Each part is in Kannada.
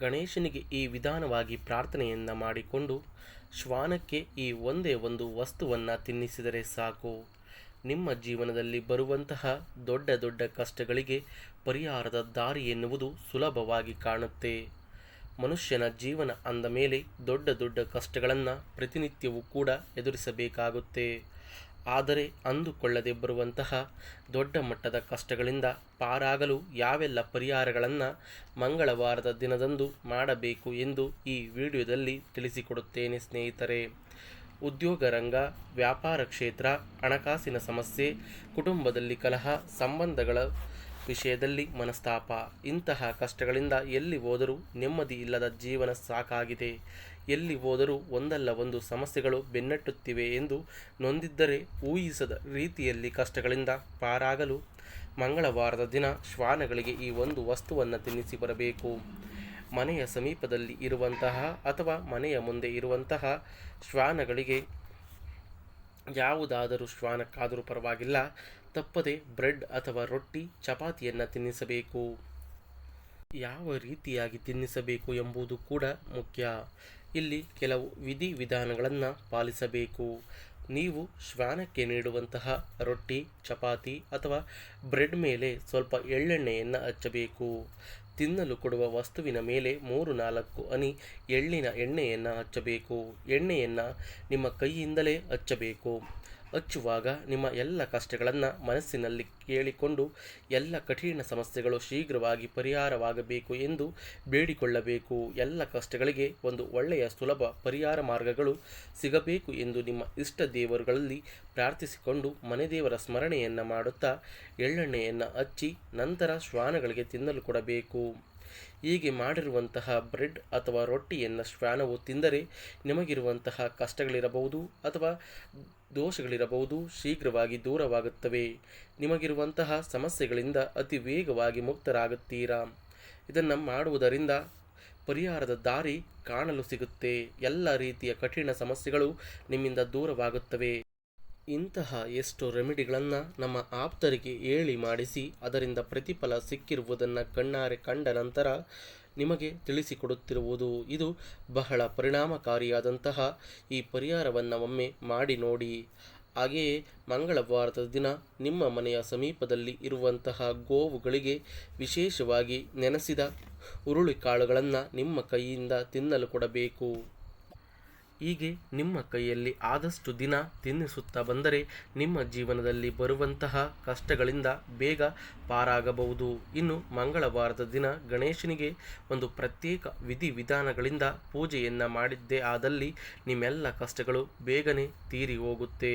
ಗಣೇಶನಿಗೆ ಈ ವಿಧಾನವಾಗಿ ಪ್ರಾರ್ಥನೆಯನ್ನು ಮಾಡಿಕೊಂಡು ಶ್ವಾನಕ್ಕೆ ಈ ಒಂದೇ ಒಂದು ವಸ್ತುವನ್ನು ತಿನ್ನಿಸಿದರೆ ಸಾಕು. ನಿಮ್ಮ ಜೀವನದಲ್ಲಿ ಬರುವಂತಹ ದೊಡ್ಡ ದೊಡ್ಡ ಕಷ್ಟಗಳಿಗೆ ಪರಿಹಾರದ ದಾರಿ ಎನ್ನುವುದು ಸುಲಭವಾಗಿ ಕಾಣುತ್ತೆ. ಮನುಷ್ಯನ ಜೀವನ ಅಂದ ಮೇಲೆ ದೊಡ್ಡ ದೊಡ್ಡ ಕಷ್ಟಗಳನ್ನು ಪ್ರತಿನಿತ್ಯವೂ ಕೂಡ ಎದುರಿಸಬೇಕಾಗುತ್ತೆ. ಆದರೆ ಅಂದುಕೊಳ್ಳದೆ ಬರುವಂತಹ ದೊಡ್ಡ ಮಟ್ಟದ ಕಷ್ಟಗಳಿಂದ ಪಾರಾಗಲು ಯಾವೆಲ್ಲ ಪರಿಹಾರಗಳನ್ನು ಮಂಗಳವಾರದ ದಿನದಂದು ಮಾಡಬೇಕು ಎಂದು ಈ ವಿಡಿಯೋದಲ್ಲಿ ತಿಳಿಸಿಕೊಡುತ್ತೇನೆ ಸ್ನೇಹಿತರೆ. ಉದ್ಯೋಗ ರಂಗ, ವ್ಯಾಪಾರ ಕ್ಷೇತ್ರ, ಹಣಕಾಸಿನ ಸಮಸ್ಯೆ, ಕುಟುಂಬದಲ್ಲಿ ಕಲಹ, ಸಂಬಂಧಗಳ ವಿಷಯದಲ್ಲಿ ಮನಸ್ತಾಪ. ಇಂತಹ ಕಷ್ಟಗಳಿಂದ ಎಲ್ಲಿ ಹೋದರೂ ನೆಮ್ಮದಿ ಇಲ್ಲದ ಜೀವನ ಸಾಕಾಗಿದೆ. ಎಲ್ಲಿ ಹೋದರೂ ಒಂದಲ್ಲ ಒಂದು ಸಮಸ್ಯೆಗಳು ಬೆನ್ನಟ್ಟುತ್ತಿವೆ ಎಂದು ನೊಂದಿದ್ದರೆ ಊಹಿಸದ ರೀತಿಯಲ್ಲಿ ಕಷ್ಟಗಳಿಂದ ಪಾರಾಗಲು ಮಂಗಳವಾರದ ದಿನ ಶ್ವಾನಗಳಿಗೆ ಈ ಒಂದು ವಸ್ತುವನ್ನು ತಿನ್ನಿಸಿ ಬರಬೇಕು. ಮನೆಯ ಸಮೀಪದಲ್ಲಿ ಇರುವಂತಹ ಅಥವಾ ಮನೆಯ ಮುಂದೆ ಇರುವಂತಹ ಶ್ವಾನಗಳಿಗೆ ಯಾವುದಾದರೂ ಶ್ವಾನಕ್ಕಾದರೂ ಪರವಾಗಿಲ್ಲ. ತಪ್ಪದೆ ಬ್ರೆಡ್ ಅಥವಾ ರೊಟ್ಟಿ, ಚಪಾತಿಯನ್ನು ತಿನ್ನಿಸಬೇಕು. ಯಾವ ರೀತಿಯಾಗಿ ತಿನ್ನಿಸಬೇಕು ಎಂಬುದು ಕೂಡ ಮುಖ್ಯ. ಇಲ್ಲಿ ಕೆಲವು ವಿಧಿವಿಧಾನಗಳನ್ನು ಪಾಲಿಸಬೇಕು. ನೀವು ಶ್ವಾನಕ್ಕೆ ನೀಡುವಂತಹ ರೊಟ್ಟಿ, ಚಪಾತಿ ಅಥವಾ ಬ್ರೆಡ್ ಮೇಲೆ ಸ್ವಲ್ಪ ಎಳ್ಳೆಣ್ಣೆಯನ್ನು ಹಚ್ಚಬೇಕು. ತಿನ್ನಲು ಕೊಡುವ ವಸ್ತುವಿನ ಮೇಲೆ ಮೂರು ನಾಲ್ಕು ಅನಿ ಎಳ್ಳಿನ ಎಣ್ಣೆಯನ್ನು ಹಚ್ಚಬೇಕು. ಎಣ್ಣೆಯನ್ನು ನಿಮ್ಮ ಕೈಯಿಂದಲೇ ಹಚ್ಚಬೇಕು. ಹಚ್ಚುವಾಗ ನಿಮ್ಮ ಎಲ್ಲ ಕಷ್ಟಗಳನ್ನು ಮನಸ್ಸಿನಲ್ಲಿ ಕೇಳಿಕೊಂಡು ಎಲ್ಲ ಕಠಿಣ ಸಮಸ್ಯೆಗಳು ಶೀಘ್ರವಾಗಿ ಪರಿಹಾರವಾಗಬೇಕು ಎಂದು ಬೇಡಿಕೊಳ್ಳಬೇಕು. ಎಲ್ಲ ಕಷ್ಟಗಳಿಗೆ ಒಂದು ಒಳ್ಳೆಯ ಸುಲಭ ಪರಿಹಾರ ಮಾರ್ಗಗಳು ಸಿಗಬೇಕು ಎಂದು ನಿಮ್ಮ ಇಷ್ಟ ದೇವರುಗಳಲ್ಲಿ ಪ್ರಾರ್ಥಿಸಿಕೊಂಡು ಮನೆ ದೇವರ ಸ್ಮರಣೆಯನ್ನು ಮಾಡುತ್ತಾ, ಎಳ್ಳೆಣ್ಣೆಯನ್ನು ಹಚ್ಚಿ ನಂತರ ಶ್ವಾನಗಳಿಗೆ ತಿನ್ನಲು ಕೊಡಬೇಕು. ಹೀಗೆ ಮಾಡಿರುವಂತಹ ಬ್ರೆಡ್ ಅಥವಾ ರೊಟ್ಟಿಯನ್ನು ಶ್ವಾನವು ತಿಂದರೆ ನಿಮಗಿರುವಂತಹ ಕಷ್ಟಗಳಿರಬಹುದು ಅಥವಾ ದೋಷಗಳಿರಬಹುದು, ಶೀಘ್ರವಾಗಿ ದೂರವಾಗುತ್ತವೆ. ನಿಮಗಿರುವಂತಹ ಸಮಸ್ಯೆಗಳಿಂದ ಅತಿ ವೇಗವಾಗಿ ಮುಕ್ತರಾಗುತ್ತೀರಾ? ಇದನ್ನು ಮಾಡುವುದರಿಂದ ಪರಿಹಾರದ ದಾರಿ ಕಾಣಲು ಸಿಗುತ್ತೆ. ಎಲ್ಲ ರೀತಿಯ ಕಠಿಣ ಸಮಸ್ಯೆಗಳು ನಿಮ್ಮಿಂದ ದೂರವಾಗುತ್ತವೆ. ಇಂತಹ ಎಷ್ಟು ರೆಮಿಡಿಗಳನ್ನು ನಮ್ಮ ಆಪ್ತರಿಗೆ ಹೇಳಿ ಮಾಡಿಸಿ ಅದರಿಂದ ಪ್ರತಿಫಲ ಸಿಕ್ಕಿರುವುದನ್ನು ಕಣ್ಣಾರೆ ಕಂಡ ನಂತರ ನಿಮಗೆ ತಿಳಿಸಿಕೊಡುತ್ತಿರುವುದು ಇದು ಬಹಳ ಪರಿಣಾಮಕಾರಿಯಾದಂತಹ ಈ ಪರಿಹಾರವನ್ನು ಒಮ್ಮೆ ಮಾಡಿ ನೋಡಿ. ಹಾಗೆಯೇ ಮಂಗಳವಾರದ ದಿನ ನಿಮ್ಮ ಮನೆಯ ಸಮೀಪದಲ್ಲಿ ಇರುವಂತಹ ಗೋವುಗಳಿಗೆ ವಿಶೇಷವಾಗಿ ನೆನೆಸಿದ ಹುರುಳಿಕಾಳುಗಳನ್ನು ನಿಮ್ಮ ಕೈಯಿಂದ ತಿನ್ನಲು ಕೊಡಬೇಕು. ಹೀಗೆ ನಿಮ್ಮ ಕೈಯಲ್ಲಿ ಆದಷ್ಟು ದಿನ ತಿನ್ನಿಸುತ್ತಾ ಬಂದರೆ ನಿಮ್ಮ ಜೀವನದಲ್ಲಿ ಬರುವಂತಹ ಕಷ್ಟಗಳಿಂದ ಬೇಗ ಪಾರಾಗಬಹುದು. ಇನ್ನು ಮಂಗಳವಾರದ ದಿನ ಗಣೇಶನಿಗೆ ಒಂದು ಪ್ರತ್ಯೇಕ ವಿಧಿ ವಿಧಾನಗಳಿಂದ ಪೂಜೆಯನ್ನು ಮಾಡಿದ್ದೇ ಆದಲ್ಲಿ ನಿಮ್ಮೆಲ್ಲ ಕಷ್ಟಗಳು ಬೇಗನೆ ತೀರಿ ಹೋಗುತ್ತೆ.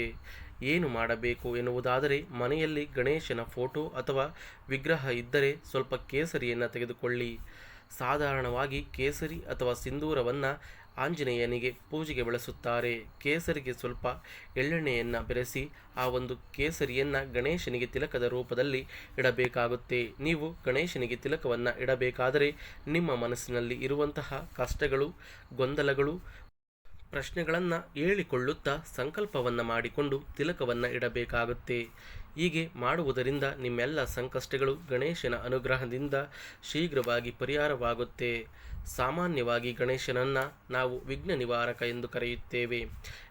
ಏನು ಮಾಡಬೇಕು ಎನ್ನುವುದಾದರೆ ಮನೆಯಲ್ಲಿ ಗಣೇಶನ ಫೋಟೋ ಅಥವಾ ವಿಗ್ರಹ ಇದ್ದರೆ ಸ್ವಲ್ಪ ಕೇಸರಿಯನ್ನು ತೆಗೆದುಕೊಳ್ಳಿ. ಸಾಧಾರಣವಾಗಿ ಕೇಸರಿ ಅಥವಾ ಸಿಂಧೂರವನ್ನು ಆಂಜನೇಯನಿಗೆ ಪೂಜೆಗೆ ಬಳಸುತ್ತಾರೆ. ಕೇಸರಿಗೆ ಸ್ವಲ್ಪ ಎಳ್ಳೆಣ್ಣೆಯನ್ನು ಬೆರೆಸಿ, ಆ ಒಂದು ಕೇಸರಿಯನ್ನು ಗಣೇಶನಿಗೆ ತಿಲಕದ ರೂಪದಲ್ಲಿ ಇಡಬೇಕಾಗುತ್ತೆ. ನೀವು ಗಣೇಶನಿಗೆ ತಿಲಕವನ್ನು ಇಡಬೇಕಾದರೆ ನಿಮ್ಮ ಮನಸ್ಸಿನಲ್ಲಿ ಇರುವಂತಹ ಕಷ್ಟಗಳು, ಗೊಂದಲಗಳು, ಪ್ರಶ್ನೆಗಳನ್ನು ಹೇಳಿಕೊಳ್ಳುತ್ತಾ ಸಂಕಲ್ಪವನ್ನು ಮಾಡಿಕೊಂಡು ತಿಲಕವನ್ನು ಇಡಬೇಕಾಗುತ್ತೆ. ಹೀಗೆ ಮಾಡುವುದರಿಂದ ನಿಮ್ಮೆಲ್ಲ ಸಂಕಷ್ಟಗಳು ಗಣೇಶನ ಅನುಗ್ರಹದಿಂದ ಶೀಘ್ರವಾಗಿ ಪರಿಹಾರವಾಗುತ್ತೆ. ಸಾಮಾನ್ಯವಾಗಿ ಗಣೇಶನನ್ನು ನಾವು ವಿಘ್ನ ನಿವಾರಕ ಎಂದು ಕರೆಯುತ್ತೇವೆ.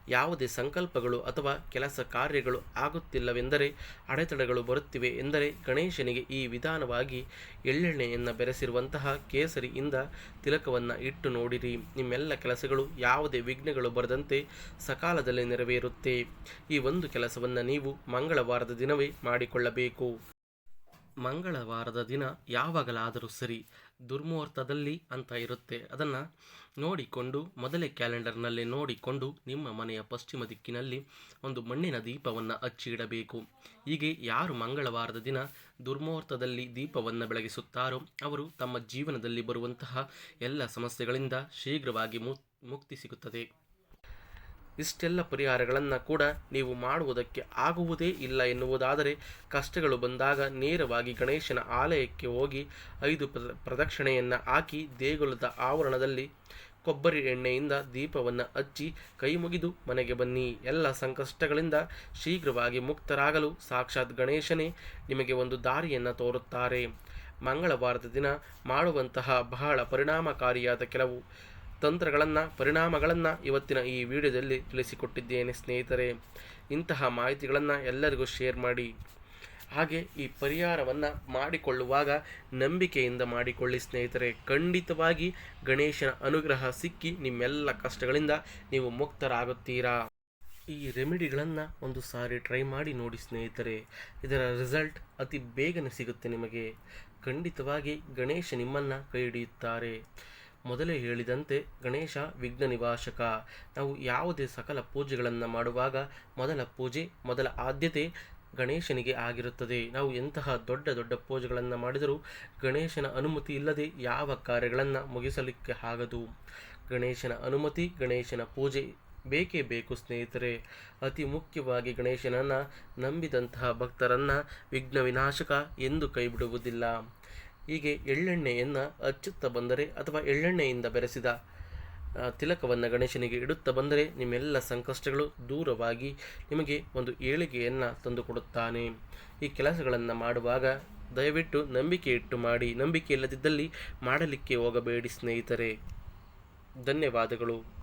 ಯಾವುದೇ ಸಂಕಲ್ಪಗಳು ಅಥವಾ ಕೆಲಸ ಕಾರ್ಯಗಳು ಆಗುತ್ತಿಲ್ಲವೆಂದರೆ ಅಡೆತಡೆಗಳು ಬರುತ್ತಿವೆ ಎಂದರೆ ಗಣೇಶನಿಗೆ ಈ ವಿಧಾನವಾಗಿ ಎಳ್ಳೆಣ್ಣೆಯನ್ನು ಬೆರೆಸಿರುವಂತಹ ಕೇಸರಿಯಿಂದ ತಿಲಕವನ್ನು ಇಟ್ಟು ನೋಡಿರಿ. ನಿಮ್ಮೆಲ್ಲ ಕೆಲಸಗಳು ಯಾವುದೇ ವಿಘ್ನಗಳು ಬರದಂತೆ ಸಕಾಲದಲ್ಲಿ ನೆರವೇರುತ್ತೆ. ಈ ಒಂದು ಕೆಲಸವನ್ನು ನೀವು ಮಂಗಳವಾರದ ದಿನವೇ ಮಾಡಿಕೊಳ್ಳಬೇಕು. ಮಂಗಳವಾರದ ದಿನ ಯಾವಾಗಲಾದರೂ ಸರಿ. ದುರ್ಮುಹೂರ್ತದಲ್ಲಿ ಅಂತ ಇರುತ್ತೆ. ಅದನ್ನು ನೋಡಿಕೊಂಡು, ಮೊದಲೇ ಕ್ಯಾಲೆಂಡರ್ನಲ್ಲಿ ನೋಡಿಕೊಂಡು ನಿಮ್ಮ ಮನೆಯ ಪಶ್ಚಿಮ ದಿಕ್ಕಿನಲ್ಲಿ ಒಂದು ಮಣ್ಣಿನ ದೀಪವನ್ನು ಹಚ್ಚಿ ಇಡಬೇಕು ಹೀಗೆ ಯಾರು ಮಂಗಳವಾರದ ದಿನ ದುರ್ಮುಹೂರ್ತದಲ್ಲಿ ದೀಪವನ್ನು ಬೆಳಗಿಸುತ್ತಾರೋ, ಅವರು ತಮ್ಮ ಜೀವನದಲ್ಲಿ ಬರುವಂತಹ ಎಲ್ಲ ಸಮಸ್ಯೆಗಳಿಂದ ಶೀಘ್ರವಾಗಿ ಮುಕ್ತ ಮುಕ್ತಿ ಸಿಗುತ್ತದೆ. ಇಷ್ಟೆಲ್ಲ ಪರಿಹಾರಗಳನ್ನು ಕೂಡ ನೀವು ಮಾಡುವುದಕ್ಕೆ ಆಗುವುದೇ ಇಲ್ಲ ಎನ್ನುವುದಾದರೆ ಕಷ್ಟಗಳು ಬಂದಾಗ ನೇರವಾಗಿ ಗಣೇಶನ ಆಲಯಕ್ಕೆ ಹೋಗಿ ಐದು ಪ್ರ, ಪ್ರದಕ್ಷಿಣೆಯನ್ನು ಹಾಕಿ ದೇಗುಲದ ಆವರಣದಲ್ಲಿ ಕೊಬ್ಬರಿ ಎಣ್ಣೆಯಿಂದ ದೀಪವನ್ನು ಹಚ್ಚಿ ಕೈ ಮುಗಿದು ಮನೆಗೆ ಬನ್ನಿ. ಎಲ್ಲ ಸಂಕಷ್ಟಗಳಿಂದ ಶೀಘ್ರವಾಗಿ ಮುಕ್ತರಾಗಲು ಸಾಕ್ಷಾತ್ ಗಣೇಶನೇ ನಿಮಗೆ ಒಂದು ದಾರಿಯನ್ನು ತೋರುತ್ತಾರೆ. ಮಂಗಳವಾರದ ದಿನ ಮಾಡುವಂತಹ ಬಹಳ ಪರಿಣಾಮಕಾರಿಯಾದ ಕೆಲವು ತಂತ್ರಗಳನ್ನು, ಪರಿಣಾಮಗಳನ್ನು ಇವತ್ತಿನ ಈ ವಿಡಿಯೋದಲ್ಲಿ ತಿಳಿಸಿಕೊಟ್ಟಿದ್ದೇನೆ ಸ್ನೇಹಿತರೆ. ಇಂತಹ ಮಾಹಿತಿಗಳನ್ನು ಎಲ್ಲರಿಗೂ ಶೇರ್ ಮಾಡಿ. ಹಾಗೆ ಈ ಪರಿಹಾರವನ್ನು ಮಾಡಿಕೊಳ್ಳುವಾಗ ನಂಬಿಕೆಯಿಂದ ಮಾಡಿಕೊಳ್ಳಿ ಸ್ನೇಹಿತರೆ. ಖಂಡಿತವಾಗಿ ಗಣೇಶನ ಅನುಗ್ರಹ ಸಿಕ್ಕಿ ನಿಮ್ಮೆಲ್ಲ ಕಷ್ಟಗಳಿಂದ ನೀವು ಮುಕ್ತರಾಗುತ್ತೀರಾ? ಈ ರೆಮಿಡಿಗಳನ್ನು ಒಂದು ಸಾರಿ ಟ್ರೈ ಮಾಡಿ ನೋಡಿ ಸ್ನೇಹಿತರೆ. ಇದರ ರಿಸಲ್ಟ್ ಅತಿ ಬೇಗನೆ ಸಿಗುತ್ತೆ ನಿಮಗೆ. ಖಂಡಿತವಾಗಿ ಗಣೇಶ ನಿಮ್ಮನ್ನು ಕೈ ಹಿಡಿಯುತ್ತಾರೆ. ಮೊದಲೇ ಹೇಳಿದಂತೆ ಗಣೇಶ ವಿಘ್ನ ನಿವಾಸಕ. ನಾವು ಯಾವುದೇ ಸಕಲ ಪೂಜೆಗಳನ್ನು ಮಾಡುವಾಗ ಮೊದಲ ಪೂಜೆ, ಮೊದಲ ಆದ್ಯತೆ ಗಣೇಶನಿಗೆ ಆಗಿರುತ್ತದೆ. ನಾವು ಎಂತಹ ದೊಡ್ಡ ದೊಡ್ಡ ಪೂಜೆಗಳನ್ನು ಮಾಡಿದರೂ ಗಣೇಶನ ಅನುಮತಿ ಇಲ್ಲದೆ ಯಾವ ಕಾರ್ಯಗಳನ್ನು ಮುಗಿಸಲಿಕ್ಕೆ ಆಗದು. ಗಣೇಶನ ಅನುಮತಿ, ಗಣೇಶನ ಪೂಜೆ ಬೇಕೇ ಬೇಕು ಸ್ನೇಹಿತರೆ. ಅತಿ ಮುಖ್ಯವಾಗಿ ಗಣೇಶನನ್ನು ನಂಬಿದಂತಹ ಭಕ್ತರನ್ನು ವಿಘ್ನ ವಿನಾಶಕ ಎಂದು ಕೈಬಿಡುವುದಿಲ್ಲ. ಹೀಗೆ ಎಳ್ಳೆಣ್ಣೆಯನ್ನು ಹಚ್ಚುತ್ತಾ ಬಂದರೆ ಅಥವಾ ಎಳ್ಳೆಣ್ಣೆಯಿಂದ ಬೆರೆಸಿದ ತಿಲಕವನ್ನು ಗಣೇಶನಿಗೆ ಇಡುತ್ತಾ ಬಂದರೆ ನಿಮ್ಮೆಲ್ಲ ಸಂಕಷ್ಟಗಳು ದೂರವಾಗಿ ನಿಮಗೆ ಒಂದು ಏಳಿಗೆಯನ್ನು ತಂದುಕೊಡುತ್ತಾನೆ ಈ ಕೆಲಸಗಳನ್ನು ಮಾಡುವಾಗ ದಯವಿಟ್ಟು ನಂಬಿಕೆ ಇಟ್ಟು ಮಾಡಿ, ನಂಬಿಕೆ ಇಲ್ಲದಿದ್ದಲ್ಲಿ ಮಾಡಲಿಕ್ಕೆ ಹೋಗಬೇಡಿ ಸ್ನೇಹಿತರೆ. ಧನ್ಯವಾದಗಳು.